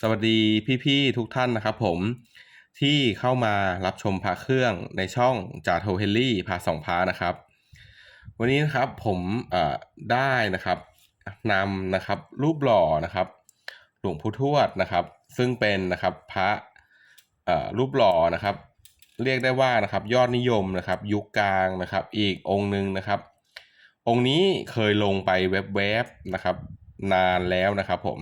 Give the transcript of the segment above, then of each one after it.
สวัสดีพี่ๆทุกท่านนะครับผมที่เข้ามารับชมพระเครื่องในช่องจาโทเฮลลี่พาสองพานะครับ วันนี้นะครับผมเอ่อได้นะครับนำนะครับรูปหล่อนะครับ หลวงปู่ทวดนะครับ ซึ่งเป็นนะครับพระเอ่อรูปหล่อนะครับ เรียกได้ว่านะครับยอดนิยมนะครับ ยุคกลางนะครับ อีกองค์หนึ่งนะครับ องค์นี้เคยลงไปแวบๆนะครับ นานแล้วนะครับผม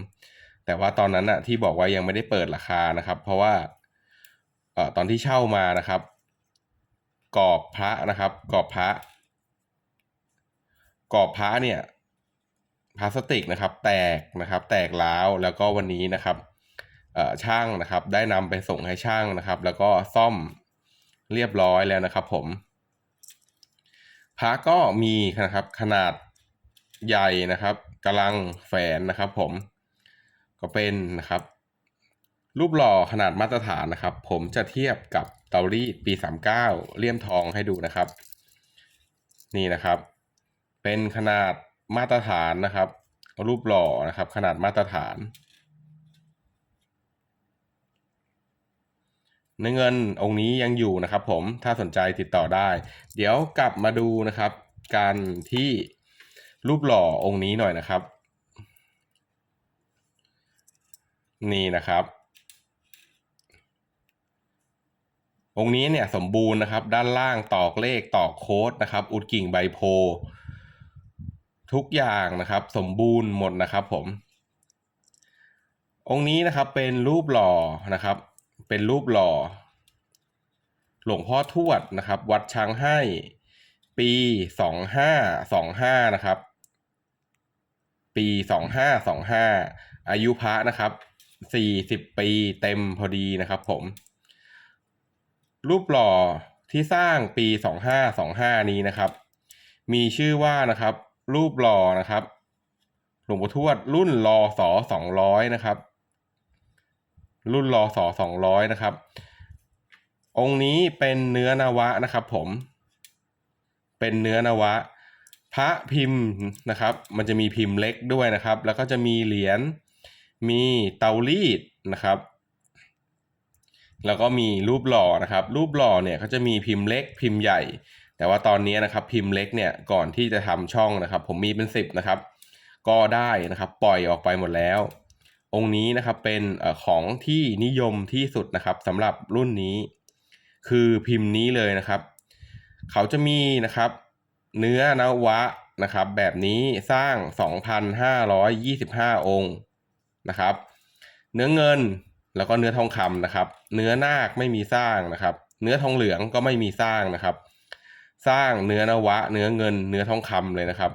แต่ว่าตอนนั้นอะที่บอกว่ายังไม่ได้เปิดราคานะครับ เพราะว่าเอ่อตอนที่เช่ามานะครับ กรอบพระนะครับ กรอบพระ กรอบพระเนี่ยพลาสติกนะครับ แตกนะครับ แตกร้าวแล้วก็วันนี้นะครับเอ่อช่างนะครับ ได้นำไปส่งให้ช่างนะครับ แล้วก็ซ่อมเรียบร้อยแล้วนะครับ ผมพระก็มีนะครับขนาดใหญ่นะครับกำลังแฝนนะครับ ผม ก็เป็นนะครับ รูปหล่อขนาดมาตรฐานนะครับ ผมจะเทียบกับเตารีดปี 39เลี่ยมทองให้ดูนะครับ นี่นะครับ เป็นขนาดมาตรฐานนะครับ รูปหล่อนะครับ ขนาดมาตรฐานเนื้อเงินองค์นี้ยังอยู่นะครับผมถ้าสนใจติดต่อได้ เดี๋ยวกลับมาดูนะครับ การที่รูปหล่อองค์นี้หน่อยนะครับ นี่นะครับ องค์นี้เนี่ยสมบูรณ์นะครับ ด้านล่างตอกเลขตอกโค้ดนะครับ อุดกิ่งใบโพธิ์ทุกอย่างนะครับ สมบูรณ์หมดนะครับผม องค์นี้นะครับเป็นรูปหล่อนะครับ เป็นรูปหล่อ หลวงพ่อทวดนะครับ วัดช้างให้ปีสองห้าสองห้านะครับ ปีสองห้าสองห้าอายุพระนะครับ สี่สิบปีเต็มพอดีนะครับผม รูปหล่อที่สร้างปีสองห้าสองห้านี้นะครับ มีชื่อว่านะครับ รูปหล่อนะครับหลวงปู่ทวดรุ่นรอสอสองร้อยนะครับ รุ่นรอสอสองร้อยนะครับ องค์นี้เป็นเนื้อนวะนะครับผม เป็นเนื้อนวะ พระพิมพ์นะครับ มันจะมีพิมพ์เล็กด้วยนะครับ แล้วก็จะมีเหรียญ มีเตารีดนะครับ แล้วก็มีรูปหล่อนะครับ รูปหล่อเนี่ยเขาจะมีพิมพ์เล็กพิมพ์ใหญ่ แต่ว่าตอนนี้นะครับพิมพ์เล็กเนี่ยก่อนที่จะทำช่องนะครับ ผมมีเป็นสิบนะครับ ก็ได้นะครับปล่อยออกไปหมดแล้ว องค์นี้นะครับเป็นของที่นิยมที่สุดนะครับสำหรับรุ่นนี้ คือพิมพ์นี้เลยนะครับ เขาจะมีนะครับ เนื้อนวะนะครับ แบบนี้สร้าง 2,525 องค์ นะครับ เนื้อเงินแล้วก็เนื้อทองคำนะครับ เนื้อนาคไม่มีสร้างนะครับ เนื้อทองเหลืองก็ไม่มีสร้างนะครับ สร้างเนื้อนวะ เนื้อเงิน เนื้อทองคำเลยนะครับ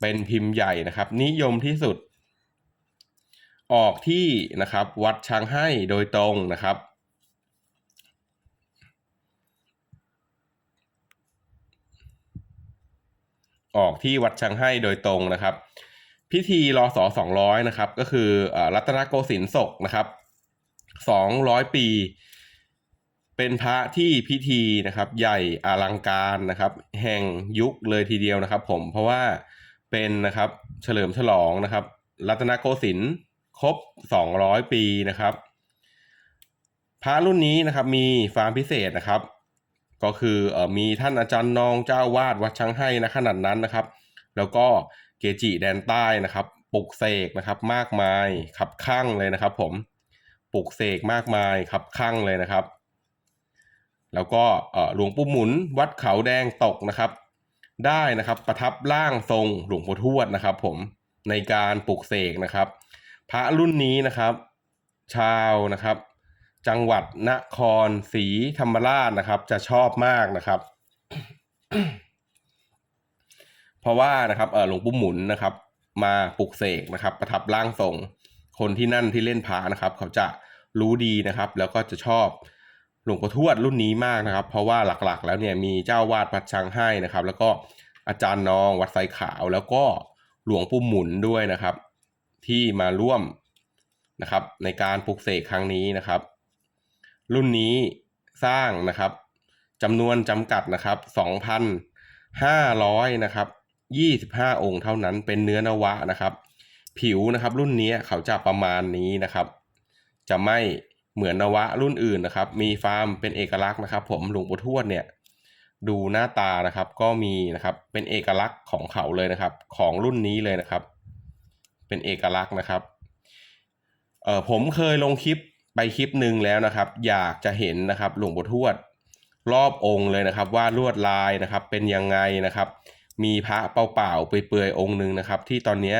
เป็นพิมพ์ใหญ่นะครับ นิยมที่สุด ออกที่นะครับ วัดช้างให้โดยตรงนะครับ ออกที่วัดช้างให้โดยตรงนะครับ พิธีรอสอสองร้อยนะครับ ก็คืออรัตนโกสินทร์ศกนะครับสองร้อยปี เป็นพระที่พิธีนะครับ ใหญ่อลังการนะครับ แห่งยุคเลยทีเดียวนะครับ ผมเพราะว่าเป็นนะครับเฉลิมฉลองนะครับ รัตนโกสินทร์ครบ 200 ปีนะครับ พระรุ่นนี้นะครับมีความพิเศษนะครับ ก็คือเอ่อมีท่านอาจารย์นองเจ้าวาดวัดช้างให้นะขนาดนั้นนะครับ แล้วก็เกจิแดนใต้นะครับปลุกเสกนะครับมากมายขับข้างเลยนะครับ ผมปลุกเสกมากมายขับข้างเลยนะครับ แล้วก็เอ่อหลวงปู่หมุนวัดเขาแดงตกนะครับ ได้นะครับประทับร่างทรงหลวงปู่ทวดนะครับ ผมในการปลุกเสกนะครับ พระรุ่นนี้นะครับ ชาวนะครับ จังหวัดนครศรีธรรมราชนะครับ จะชอบมากนะครับ เพราะว่านะครับเออหลวงปู่หมุนนะครับ มาปลุกเสกนะครับ ประทับร่างทรง คนที่นั่นที่เล่นพระนะครับ เขาจะรู้ดีนะครับ แล้วก็จะชอบหลวงปู่ทวดรุ่นนี้มากนะครับ เพราะว่าหลักๆ แล้วเนี่ยมีเจ้าวาดวัดช้างให้นะครับ แล้วก็อาจารย์น้องวัดไซขาว แล้วก็หลวงปู่หมุนด้วยนะครับ ที่มาร่วมนะครับ ในการปลุกเสกครั้งนี้นะครับ รุ่นนี้สร้างนะครับจำนวนจำกัดนะครับ 2,500 นะครับ 25 องค์เท่านั้นเป็นเนื้อนวะนะครับ ผิวนะครับรุ่นนี้เขาจะประมาณนี้นะครับ จะไม่เหมือนนวะรุ่นอื่นนะครับ มีฟาร์มเป็นเอกลักษณ์นะครับ ผมหลวงปู่ทวดเนี่ยดูหน้าตานะครับ ก็มีนะครับเป็นเอกลักษณ์ของเขาเลยนะครับ ของรุ่นนี้เลยนะครับ เป็นเอกลักษณ์นะครับเออผมเคยลงคลิป ไปคลิปหนึ่งแล้วนะครับ อยากจะเห็นนะครับหลวงปู่ทวด รอบองค์เลยนะครับ ว่าลวดลายนะครับเป็นยังไงนะครับ มีพระเปล่าๆเปื่อยๆองค์หนึ่งนะครับ ที่ตอนนี้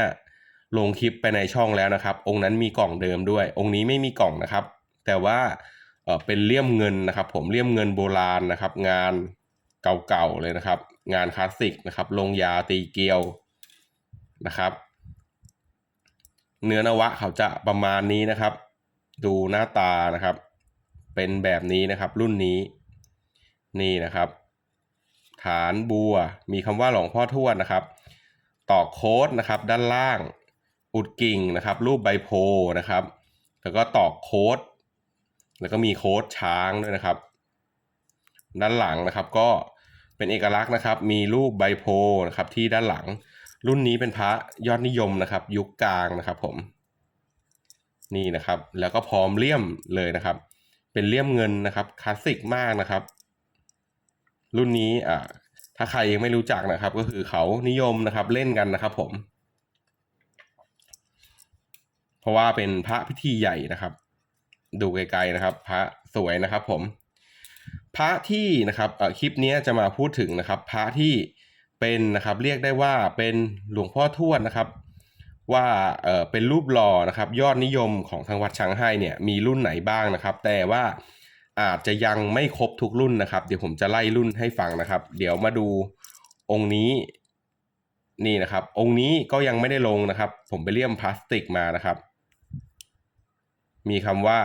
ลงคลิปไปในช่องแล้วนะครับ องค์นั้นมีกล่องเดิมด้วย องค์นี้ไม่มีกล่องนะครับ แต่ว่าเออเป็นเลี่ยมเงินนะครับ ผมเลี่ยมเงินโบราณนะครับ งานเก่าๆเลยนะครับ งานคลาสสิกนะครับ ลงยาตีเกลียวนะครับ เนื้อนวะเขาจะประมาณนี้นะครับ ดูหน้าตานะครับ เป็นแบบนี้นะครับ รุ่นนี้ นี่นะครับ ฐานบัวมีคำว่าหลวงพ่อทวดนะครับ ต่อกโค้ดนะครับ ด้านล่าง อุดกิ่งนะครับ รูปใบโพนะครับ แล้วก็ตอกโค้ดแล้วก็มีโค้ดช้างด้วยนะครับ ด้านหลังนะครับก็เป็นเอกลักษณ์นะครับ มีรูปใบโพนะครับที่ด้านหลัง รุ่นนี้เป็นพระยอดนิยมนะครับ ยุคกลางนะครับผม นี่นะครับ แล้วก็พร้อมเลี่ยมเลยนะครับ เป็นเลี่ยมเงินนะครับคลาสสิกมากนะครับ รุ่นนี้อ่าถ้าใครยังไม่รู้จักนะครับ ก็คือเขานิยมนะครับเล่นกันนะครับ ผม เพราะว่าเป็นพระพิธีใหญ่นะครับ ดูไกลๆนะครับ พระสวยนะครับ ผม พระที่นะครับอ่อคลิปนี้จะมาพูดถึงนะครับ พระที่เป็นนะครับ เรียกได้ว่าเป็นหลวงพ่อทวดนะครับ ว่าเอ่อเป็นรูปหล่อนะครับยอดนิยมของทางวัดช้างให้เนี่ยมีรุ่นไหนบ้างนะครับ แต่ว่าอาจจะยังไม่ครบทุกรุ่นนะครับ เดี๋ยวผมจะไล่รุ่นให้ฟังนะครับ เดี๋ยวมาดูองค์นี้นี่นะครับ องค์นี้ก็ยังไม่ได้ลงนะครับ ผมไปเลี่ยมพลาสติกมานะครับ มีคำว่า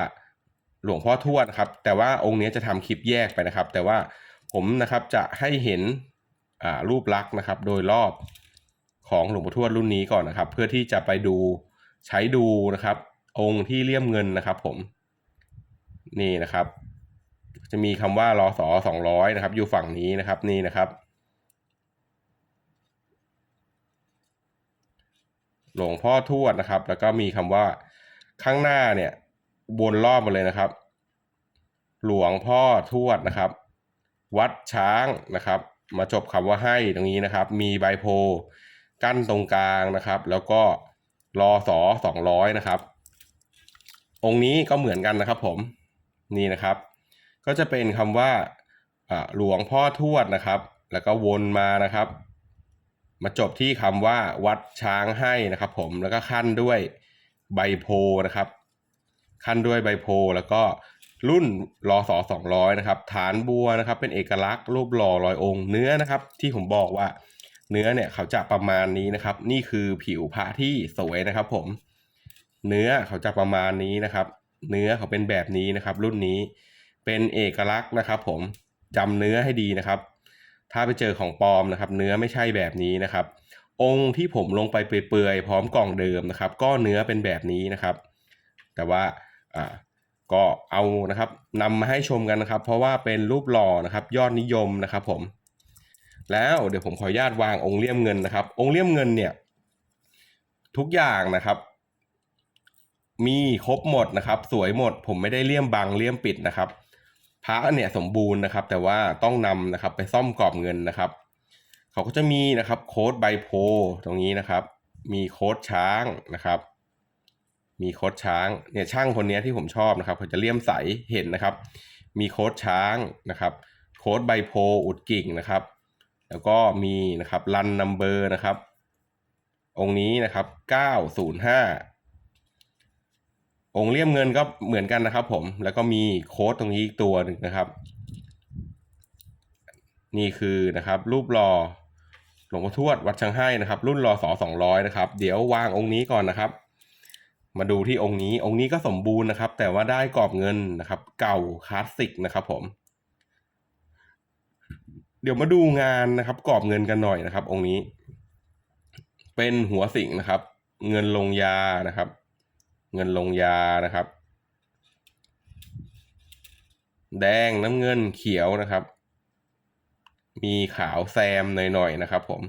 หลวงพ่อทวดครับ แต่ว่าองค์นี้จะทำคลิปแยกไปนะครับ แต่ว่าผมนะครับจะให้เห็นอ่ารูปลักษณ์นะครับ โดยรอบ ของหลวงพ่อทวดรุ่นนี้ก่อนนะครับ เพื่อที่จะไปดูใช้ดูนะครับ องค์ที่เลี่ยมเงินนะครับ ผมนี่นะครับ จะมีคำว่ารอสอสองร้อยนะครับ อยู่ฝั่งนี้นะครับนี่นะครับ หลวงพ่อทวดนะครับ แล้วก็มีคำว่าข้างหน้าเนี่ยวนรอบมาเลยนะครับ หลวงพ่อทวดนะครับ วัดช้างนะครับ มาจบคำว่าให้ตรงนี้นะครับ มีใบโพ กั้นตรงกลางนะครับ แล้วก็รอสอสองร้อยนะครับ องค์นี้ก็เหมือนกันนะครับผมนี่นะครับ ก็จะเป็นคำว่าอ่าหลวงพ่อทวดนะครับ แล้วก็วนมานะครับ มาจบที่คำว่าวัดช้างให้นะครับ ผมแล้วก็ขั้นด้วยใบโพนะครับ ขั้นด้วยใบโพแล้วก็รุ่นรอสอสองร้อยนะครับ ฐานบัวนะครับ เป็นเอกลักษณ์รูปหล่อลอยองค์เนื้อนะครับ ที่ผมบอกว่า เนื้อเนี่ยเขาจะประมาณนี้นะครับ นี่คือผิวพระที่สวยนะครับ ผม เนื้อเขาจะประมาณนี้นะครับ เนื้อเขาเป็นแบบนี้นะครับ รุ่นนี้เป็นเอกลักษณ์นะครับ ผมจำเนื้อให้ดีนะครับ ถ้าไปเจอของปลอมนะครับ เนื้อไม่ใช่แบบนี้นะครับ องค์ที่ผมลงไปเปื่อยๆพร้อมกล่องเดิมนะครับ ก็เนื้อเป็นแบบนี้นะครับ แต่ว่าอ่าก็เอานะครับนำมาให้ชมกันนะครับ เพราะว่าเป็นรูปหล่อนะครับ ยอดนิยมนะครับ ผม แล้วเดี๋ยวผมขออนุญาตวางองค์เลี่ยมเงินนะครับ องค์เลี่ยมเงินเนี่ย ทุกอย่างนะครับ มีครบหมดนะครับ สวยหมด ผมไม่ได้เลี่ยมบังเลี่ยมปิดนะครับ พระเนี่ยสมบูรณ์นะครับ แต่ว่าต้องนำนะครับ ไปซ่อมกรอบเงินนะครับ เขาก็จะมีนะครับโค้ดใบโพตรงนี้นะครับ มีโค้ดช้างนะครับมีโค้ดช้างเนี่ยช่างคนนี้ที่ผมชอบนะครับเขาจะเลี่ยมใสเห็นนะครับ มีโค้ดช้างนะครับ โค้ดใบโพอุดกิ่งนะครับ แล้วก็มีนะครับรันนัมเบอร์นะครับ องค์นี้นะครับเก้าศูนย์ห้าองค์เลี่ยมเงินก็เหมือนกันนะครับ ผม แล้วก็มีโค้ดตรงนี้อีกตัวหนึ่งนะครับ นี่คือนะครับ รูปหล่อหลวงพ่อทวดวัดชังให้นะครับ รุ่นรอสอสองร้อยนะครับ เดี๋ยววางองค์นี้ก่อนนะครับ มาดูที่องค์นี้องค์นี้ก็สมบูรณ์นะครับ แต่ว่าได้กรอบเงินนะครับ เก่าคลาสสิกนะครับ ผม เดี๋ยวมาดูงานนะครับ กรอบเงินกันหน่อยนะครับ องค์นี้ เป็นหัวสิงนะครับ เงินลงยานะครับ เงินลงยานะครับ แดงน้ำเงินเขียวนะครับ มีขาวแซมหน่อยๆนะครับ ผม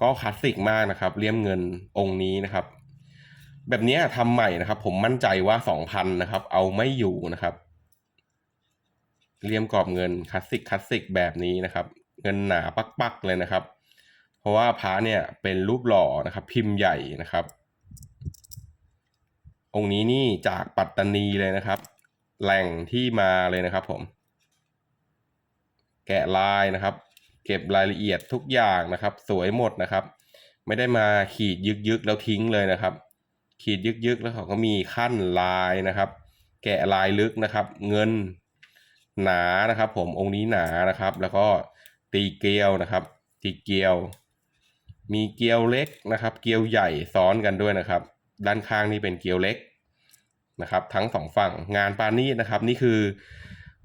ก็คลาสสิกมากนะครับเลี่ยมเงินองค์นี้นะครับ แบบนี้ทำใหม่นะครับ ผมมั่นใจว่าสองพันนะครับ เอาไม่อยู่นะครับ เลี่ยมกรอบเงินคลาสสิกคลาสสิกแบบนี้นะครับ เงินหนาปักๆเลยนะครับ เพราะว่าพระเนี่ยเป็นรูปหล่อนะครับ พิมพ์ใหญ่นะครับ องค์นี้นี่จากปัตตานีเลยนะครับ แหล่งที่มาเลยนะครับผม แกะลายนะครับ เก็บรายละเอียดทุกอย่างนะครับ สวยหมดนะครับ ไม่ได้มาขีดยึกๆ แล้วทิ้งเลยนะครับ ขีดยึกๆ แล้วเขาก็มีขั้นลายนะครับ แกะลายลึกนะครับ เงิน หนานะครับผมองค์นี้หนานะครับ แล้วก็ตีเกลียวนะครับ ตีเกลียว มีเกลียวเล็กนะครับ เกลียวใหญ่ซ้อนกันด้วยนะครับ ด้านข้างนี่เป็นเกลียวเล็กนะครับ ทั้งสองฝั่งงานปานีสนะครับ นี่คือ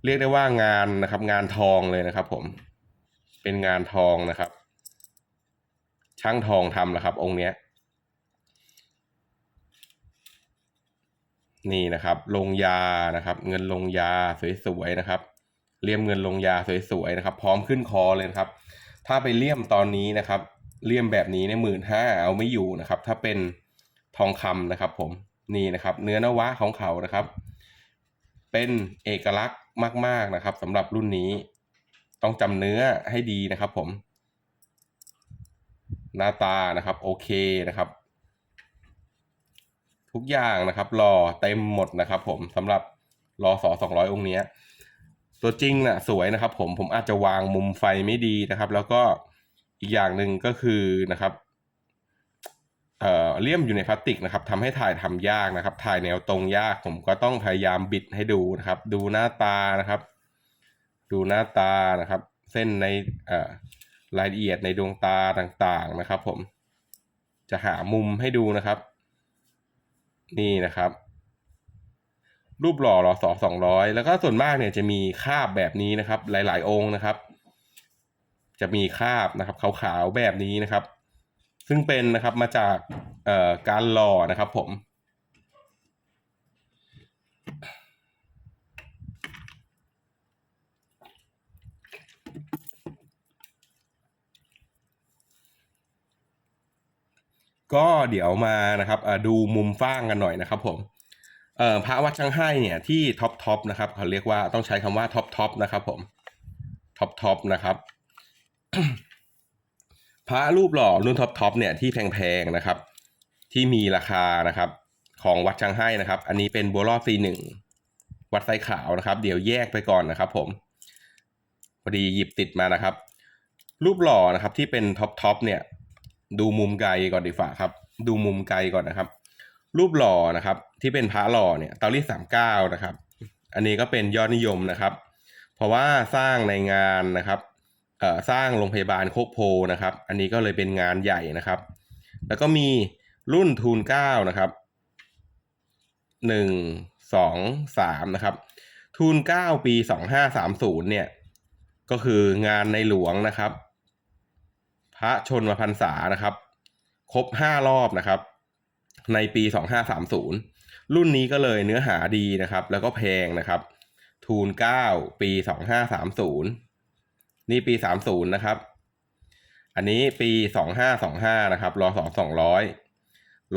เรียกได้ว่างานนะครับ งานทองเลยนะครับ ผมเป็นงานทองนะครับ ช่างทองทำนะครับ องค์เนี้ย นี่นะครับ ลงยานะครับ เงินลงยาสวยๆนะครับเลี่ยมเงินลงยาสวยๆนะครับ พร้อมขึ้นคอเลยนะครับ ถ้าไปเลี่ยมตอนนี้นะครับ เลี่ยมแบบนี้เนี่ยหมื่นห้าเอาไม่อยู่นะครับ ถ้าเป็นทองคำนะครับ ผมนี่นะครับ เนื้อนวะของเขานะครับ เป็นเอกลักษณ์มาก ๆนะครับสำหรับรุ่นนี้ ต้องจำเนื้อให้ดีนะครับ ผม หน้าตานะครับ โอเคนะครับ ทุกอย่างนะครับรอเต็มหมดนะครับ ผมสำหรับรอสอสองร้อยองค์เนี้ยตัวจริงน่ะสวยนะครับ ผมผมอาจจะวางมุมไฟไม่ดีนะครับ แล้วก็อีกอย่างหนึ่งก็คือนะครับเอ่อเลี่ยมอยู่ในพลาสติกนะครับทำให้ถ่ายทำยากนะครับ ถ่ายแนวตรงยากผมก็ต้องพยายามบิดให้ดูนะครับ ดูหน้าตานะครับ ดูหน้าตานะครับ เส้นในเอ่อรายละเอียดในดวงตาต่างๆนะครับ ผมจะหามุมให้ดูนะครับ นี่นะครับ รูปหล่อหรอสอสองร้อยแล้วก็ส่วนมากเนี่ยจะมีคาบแบบนี้นะครับ หลาย ๆ องค์นะครับ จะมีคาบนะครับขาวๆแบบนี้นะครับ ซึ่งเป็นนะครับมาจากเอ่อการหล่อนะครับ ผม ก็เดี๋ยวมานะครับดูมุมฟ้างกันหน่อยนะครับผมพระวัดช่างให้เนี่ยที่ท็อปท็อปนะครับเขาเรียกว่าต้องใช้คำว่าท็อปท็อปนะครับผมท็อปท็อปนะครับพระรูปหล่อรุ่นท็อปท็อปเนี่ยที่แพงๆนะครับ ที่มีราคานะครับ ของวัดช่างให้นะครับ อันนี้เป็นบัวรอดซีหนึ่งวัดไซขาวนะครับ เดี๋ยวแยกไปก่อนนะครับ ผมพอดีหยิบติดมานะครับ รูปหล่อนะครับที่เป็นท็อปท็อปเนี่ย ดูมุมไกลก่อนดีฝ่าครับ ดูมุมไกลก่อนนะครับ รูปหล่อนะครับ ที่เป็นพระหล่อเนี่ยเตารีดสามเก้านะครับ อันนี้ก็เป็นยอดนิยมนะครับ เพราะว่าสร้างในงานนะครับสร้างโรงพยาบาลโคกโพนะครับ อันนี้ก็เลยเป็นงานใหญ่นะครับ แล้วก็มีรุ่นทูนเก้านะครับหนึ่งสองสามนะครับทูนเก้าปีสองห้าสามศูนย์เนี่ยก็คืองานในหลวงนะครับ ระชนมพรรษานะครับ ครบห้ารอบนะครับ ในปีสองห้าสามศูนย์รุ่นนี้ก็เลยเนื้อหาดีนะครับ แล้วก็แพงนะครับ ทูนเก้าปีสองห้าสามศูนย์นี่ปีสามศูนย์นะครับ อันนี้ปีสองห้าสองห้านะครับรอสอสองร้อย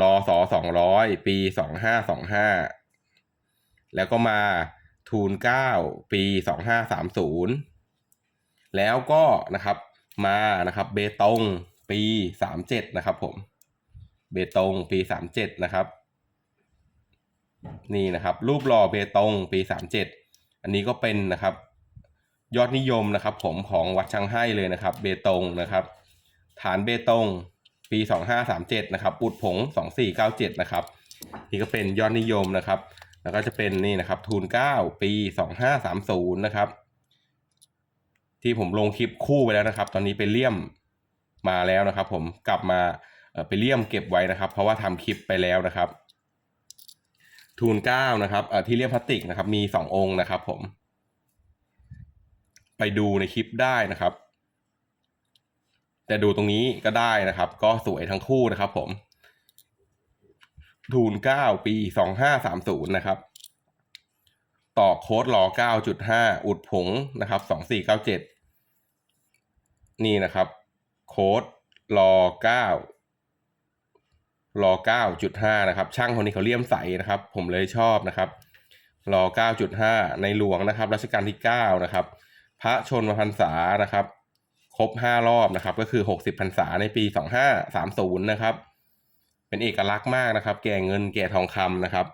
รอสอสองร้อยปีสองห้าสองห้าแล้วก็มาทูนเก้าปีสองห้าสามศูนย์แล้วก็นะครับ มานะครับเบตงปีสามเจ็ดนะครับผมเบตงปีสามเจ็ดนะครับ นี่นะครับ รูปหล่อเบตงปีสามเจ็ดอันนี้ก็เป็นนะครับ ยอดนิยมนะครับ ผมของวัดชังให้เลยนะครับ เบตงนะครับ ฐานเบตงปีสองห้าสามเจ็ดนะครับปุดผงสองสี่เก้าเจ็ดนะครับ นี่ก็เป็นยอดนิยมนะครับ แล้วก็จะเป็นนี่นะครับ ทูนเก้าปีสองห้าสามศูนย์นะครับ ที่ผมลงคลิปคู่ไปแล้วนะครับ ตอนนี้ไปเลี่ยมมาแล้วนะครับ ผมกลับมาไปเลี่ยมเก็บไว้นะครับ เพราะว่าทำคลิปไปแล้วนะครับทูนเก้านะครับที่เลี่ยมพลาสติกนะครับ มีสององค์นะครับ ผม ไปดูในคลิปได้นะครับ แต่ดูตรงนี้ก็ได้นะครับ ก็สวยทั้งคู่นะครับ ผมทูนเก้าปีสองห้าสามศูนย์นะครับ ต่อโค้ดรอเก้าจุดห้าอุดผงนะครับสองสี่เก้าเจ็ดนี่นะครับ โค้ดรอเก้ารอเก้าจุดห้านะครับ ช่างคนนี้เขาเลี่ยมใสนะครับ ผมเลยชอบนะครับ รอเก้าจุดห้าในหลวงนะครับรัชกาลที่เก้านะครับ พระชนมพรรษานะครับ ครบห้ารอบนะครับ ก็คือหกสิบพรรษาในปีสองห้าสามศูนย์นะครับ เป็นเอกลักษณ์มากนะครับ แก่เงินแก่ทองคำนะครับ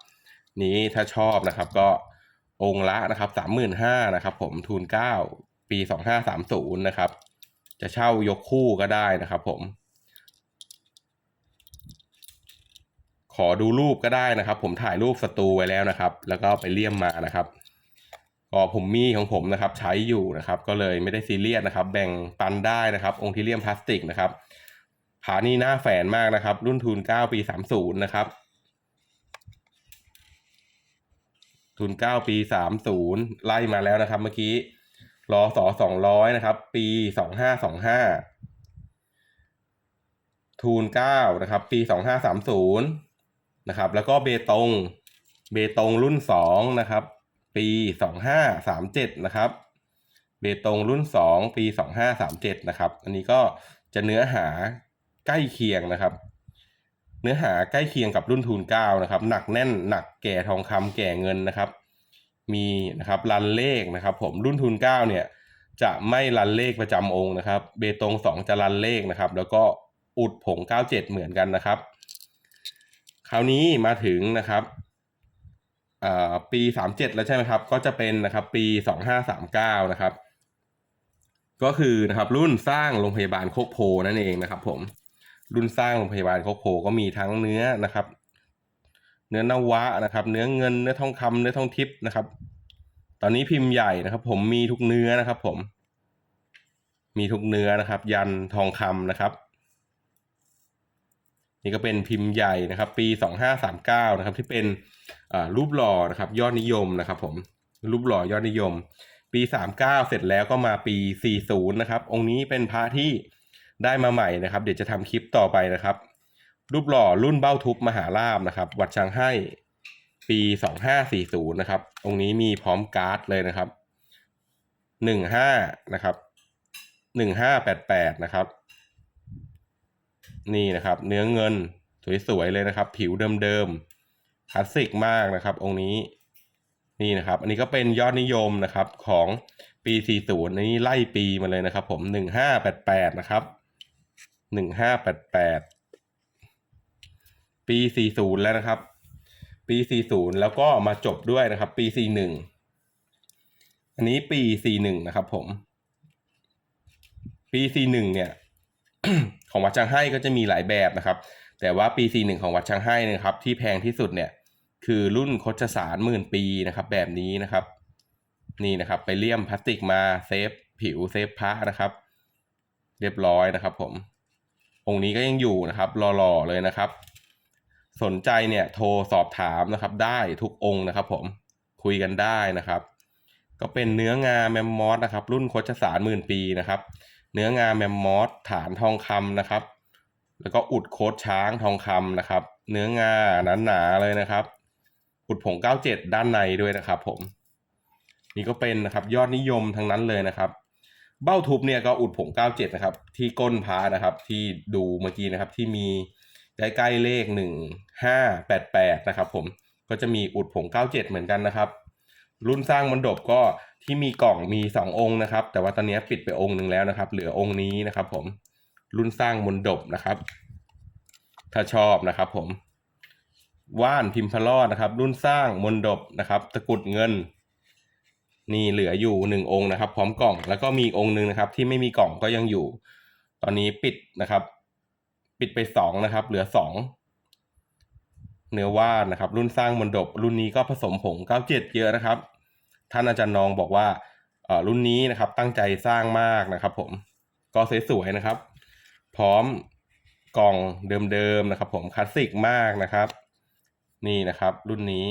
นี้ถ้าชอบนะครับก็ องค์ละนะครับสามหมื่นห้านะครับผมทุนเก้าปีสองห้าสามศูนย์นะครับ จะเช่ายกคู่ก็ได้นะครับผมขอดูรูปก็ได้นะครับ ผมถ่ายรูปสตูไว้แล้วนะครับ แล้วก็ไปเลี่ยมมานะครับก็ผมมีของผมนะครับ ใช้อยู่นะครับ ก็เลยไม่ได้ซีเรียสนะครับ แบ่งปันได้นะครับ องค์ที่เลี่ยมพลาสติกนะครับผานี่หน้าแฝนมากนะครับ รุ่นทุนเก้าปีสามศูนย์นะครับ ทุนเก้าปีสามศูนย์ไล่มาแล้วนะครับ เมื่อกี้รอสอสองร้อยนะครับ ปีสองห้าสองห้าทูนเก้านะครับ ปีสองห้าสามศูนย์นะครับ แล้วก็เบตง เบตงรุ่นสองนะครับ ปีสองห้าสามเจ็ดนะครับ เบตงรุ่นสองปีสองห้าสามเจ็ดนะครับ อันนี้ก็จะเนื้อหาใกล้เคียงนะครับ เนื้อหาใกล้เคียงกับรุ่นทูนเก้านะครับ หนักแน่นหนักแก่ทองคำแก่เงินนะครับ มีนะครับรันเลขนะครับ ผมรุ่นทุนเก้าเนี่ยจะไม่รันเลขประจำองค์นะครับ เบตงสองจะรันเลขนะครับ แล้วก็อุดผงเก้าเจ็ดเหมือนกันนะครับ คราวนี้มาถึงนะครับปีสามเจ็ดแล้วใช่ไหมครับ ก็จะเป็นนะครับ ปีสองห้าสามเก้านะครับ ก็คือนะครับรุ่นสร้างโรงพยาบาลโคกโพนั่นเองนะครับ ผม รุ่นสร้างโรงพยาบาลโคกโพก็มีทั้งเนื้อนะครับ เนื้อนวะนะครับ เนื้อเงินเนื้อทองคำเนื้อทองทิพย์นะครับ ตอนนี้พิมพ์ใหญ่นะครับ ผมมีทุกเนื้อนะครับ ผม มีทุกเนื้อนะครับ ยันทองคำนะครับนี่ก็เป็นพิมพ์ใหญ่นะครับ ปีสองห้าสามเก้านะครับ ที่เป็นรูปหล่อนะครับ ยอดนิยมนะครับ ผมรูปหล่อยอดนิยม ปีสามเก้าเสร็จแล้วก็มาปีสี่ศูนย์นะครับ องค์นี้เป็นพระที่ ได้มาใหม่นะครับ เดี๋ยวจะทำคลิปต่อไปนะครับ รูปหล่อรุ่นเบ้าทุบมหาลาบนะครับ วัดช้างให้ปีสองห้าสี่ศูนย์นะครับ องค์นี้มีพร้อมการ์ดเลยนะครับหนึ่งห้านะครับหนึ่งห้าแปดแปดนะครับ นี่นะครับ เนื้อเงินสวยๆเลยนะครับ ผิวเดิมๆคลาสสิกมากนะครับ องค์นี้นี่นะครับ อันนี้ก็เป็นยอดนิยมนะครับของปี 40อันนี้ไล่ปีมาเลยนะครับผม 1588 นะครับ 1588ปี40แล้วนะครับ ปี40แล้วก็มาจบด้วยนะครับ ปี41อันนี้ปี41นะครับ ผม ปี41เนี่ย ของวัดชางให้ก็จะมีหลายแบบนะครับ แต่ว่าปี41ของวัดชางให้นะครับ ที่แพงที่สุดเนี่ย คือรุ่นโคชสารหมื่นปีนะครับ แบบนี้นะครับนี่นะครับ ไปเลี่ยมพลาสติกมาเซฟผิวเซฟพระนะครับ เรียบร้อยนะครับผม องค์นี้ก็ยังอยู่นะครับหล่อๆเลยนะครับ สนใจเนี่ยโทรสอบถามนะครับ ได้ทุกองค์นะครับ ผมคุยกันได้นะครับ ก็เป็นเนื้องาแมมมอสนะครับ รุ่นโคชสารหมื่นปีนะครับ เนื้องาแมมมอสฐานทองคำนะครับ แล้วก็อุดโคดช้างทองคำนะครับ เนื้องาหนาๆเลยนะครับ อุดผงเก้าเจ็ดด้านในด้วยนะครับ ผม นี่ก็เป็นนะครับ ยอดนิยมทั้งนั้นเลยนะครับ เบ้าทุบเนี่ยก็อุดผงเก้าเจ็ดนะครับ ที่ก้นพานะครับ ที่ดูเมื่อกี้นะครับที่มีใกล้ๆเลขหนึ่งห้าแปดแปดนะครับ ผมก็จะมีอุดผงเก้าเจ็ดเหมือนกันนะครับ รุ่นสร้างมนดบก็ที่มีกล่องมีสององค์นะครับ แต่ว่าตอนนี้ปิดไปองค์หนึ่งแล้วนะครับ เหลือองค์นี้นะครับ ผมรุ่นสร้างมนดบนะครับ ถ้าชอบนะครับ ผมว่านพิมพ์พลอดนะครับ รุ่นสร้างมนดบนะครับ ตะกุดเงิน นี่เหลืออยู่หนึ่งองค์นะครับ พร้อมกล่องแล้วก็มีองค์หนึ่งนะครับ ที่ไม่มีกล่องก็ยังอยู่ ตอนนี้ปิดนะครับ ปิดไปสองนะครับ เหลือสองเนื้อว่านนะครับ รุ่นสร้างมนดบรุ่นนี้ก็ผสมผงเก้าเจ็ดเยอะนะครับ ท่านอาจารย์นองบอกว่าเออรุ่นนี้นะครับ ตั้งใจสร้างมากนะครับ ผมก็สวยๆนะครับ พร้อมกล่องเดิมๆนะครับ ผมคลาสสิกมากนะครับ นี่นะครับ รุ่นนี้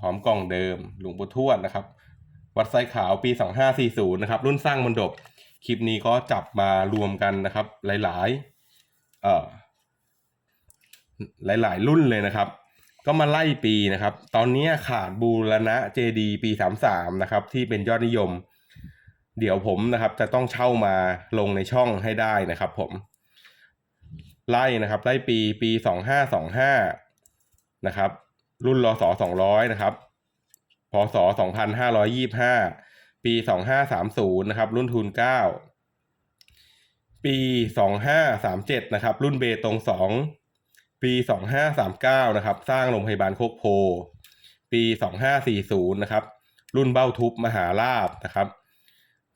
พร้อมกล่องเดิมหลวงปู่ทวดนะครับ วัดไซขาวปี 2540 นะครับ รุ่นสร้างมนดบคลิปนี้ก็จับมารวมกันนะครับ หลายๆเอ่อหลาย ๆ รุ่นเลยนะครับ ก็มาไล่ปีนะครับ ตอนนี้ขาดบูรณะเจดีปี 33 นะครับ ที่เป็นยอดนิยม เดี๋ยวผมนะครับ จะต้องเช่ามาลงในช่องให้ได้นะครับ ผม ไล่นะครับ ไล่ปีปีสองห้าสองห้านะครับ รุ่นรศสองร้อยนะครับ พศสองพันห้าร้อยยี่ห้าปีสองห้าสามศูนย์นะครับ รุ่นทุนเก้าปีสองห้าสามเจ็ดนะครับ รุ่นเบตงสองปีสองห้าสามเก้านะครับ สร้างโรงพยาบาลโคกโพ ปีสองห้าสี่ศูนย์นะครับ รุ่นเบ้าทุบมหาลาบนะครับ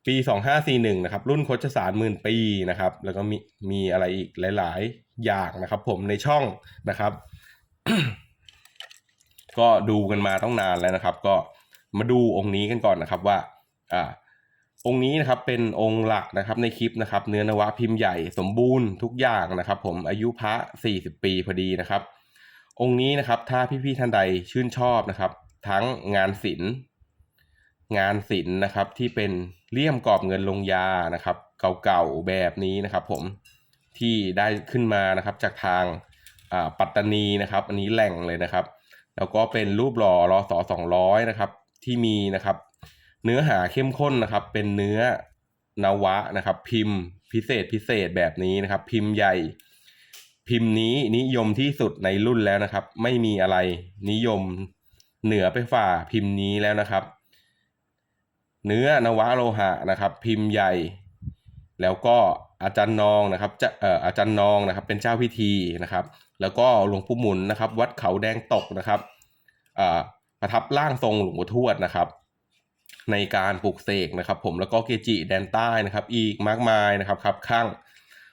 ปีสองห้าสี่หนึ่งนะครับ รุ่นโคชสารหมื่นปีนะครับ แล้วก็มีมีอะไรอีกหลาย ๆ อย่างนะครับ ผมในช่องนะครับ ก็ดูกันมาต้องนานแล้วนะครับ ก็มาดูองค์นี้กันก่อนนะครับว่าอ่าองค์นี้นะครับเป็นองค์หลักนะครับในคลิปนะครับ เนื้อนวะพิมพ์ใหญ่สมบูรณ์ทุกอย่างนะครับ ผมอายุพระ 40 ปีพอดีนะครับ องค์นี้นะครับถ้าพี่ๆท่านใดชื่นชอบนะครับ ทั้งงานศิลป์งานศิลป์นะครับที่เป็นเลี่ยมกรอบเงินลงยานะครับ เก่าๆแบบนี้นะครับ ผมที่ได้ขึ้นมานะครับจากทางอ่าปัตตานีนะครับ อันนี้แหล่งเลยนะครับ แล้วก็เป็นรูปหล่อรอสอสองร้อยนะครับ ที่มีนะครับ เนื้อหาเข้มข้นนะครับ เป็นเนื้อนวะนะครับ พิมพ์พิเศษพิเศษแบบนี้นะครับ พิมพ์ใหญ่ พิมพ์นี้นิยมที่สุดในรุ่นแล้วนะครับ ไม่มีอะไรนิยมเหนือไปฝ่าพิมพ์นี้แล้วนะครับ เนื้อนวะโลหะนะครับ พิมพ์ใหญ่ แล้วก็อาจารย์นองนะครับจะเอ่ออาจารย์นองนะครับ เป็นเจ้าพิธีนะครับแล้วก็หลวงปู่หมุนนะครับ วัดเขาแดงตกนะครับประทับร่างทรงหลวงปู่ทวดนะครับ ในการปลูกเสกนะครับ ผมแล้วก็เกจิแดนใต้นะครับ อีกมากมายนะครับครับข้าง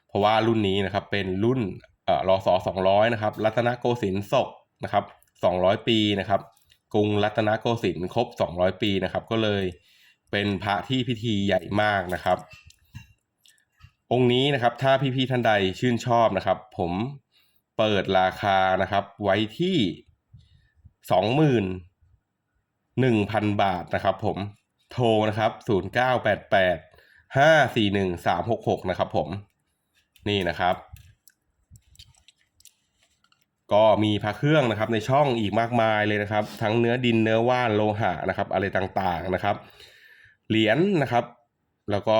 เพราะว่ารุ่นนี้นะครับเป็นรุ่นรอสอสองร้อยนะครับรัตนโกสินทร์ศกนะครับสองร้อยปีนะครับกรุงรัตนโกสินทร์ครบสองร้อยปีนะครับ ก็เลยเป็นพระที่พิธีใหญ่มากนะครับ องค์นี้นะครับถ้าพี่ๆท่านใดชื่นชอบนะครับ ผม เปิดราคานะครับไว้ที่สองหมื่นหนึ่งพันบาทนะครับผมโทรนะครับศูนย์เก้าแปดแปดห้าสี่หนึ่งสามหกหกนะครับผมนี่นะครับ ก็มีพระเครื่องนะครับในช่องอีกมากมายเลยนะครับ ทั้งเนื้อดินเนื้อว่านโลหะนะครับ อะไรต่างๆนะครับ เหรียญนะครับ แล้วก็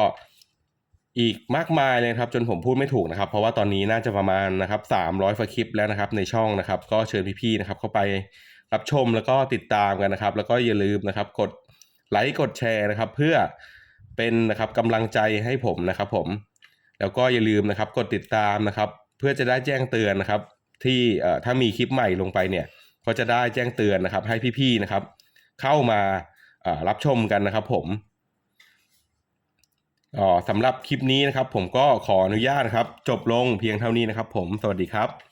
อีกมากมายเลยครับจนผมพูดไม่ถูกนะครับ เพราะว่าตอนนี้น่าจะประมาณนะครับสามร้อยฟคลิปแล้วนะครับในช่องนะครับ ก็เชิญพี่ๆนะครับเข้าไปรับชมแล้วก็ติดตามกันนะครับ แล้วก็อย่าลืมนะครับ กดไลค์กดแชร์นะครับ เพื่อเป็นนะครับกำลังใจให้ผมนะครับ ผม แล้วก็อย่าลืมนะครับ กดติดตามนะครับ เพื่อจะได้แจ้งเตือนนะครับ ที่เอ่อถ้ามีคลิปใหม่ลงไปเนี่ย ก็จะได้แจ้งเตือนนะครับ ให้พี่ๆนะครับ เข้ามาอ่อรับชมกันนะครับ ผม อ๋อสำหรับคลิปนี้นะครับ ผมก็ขออนุญาตนะครับ จบลงเพียงเท่านี้นะครับ ผมสวัสดีครับ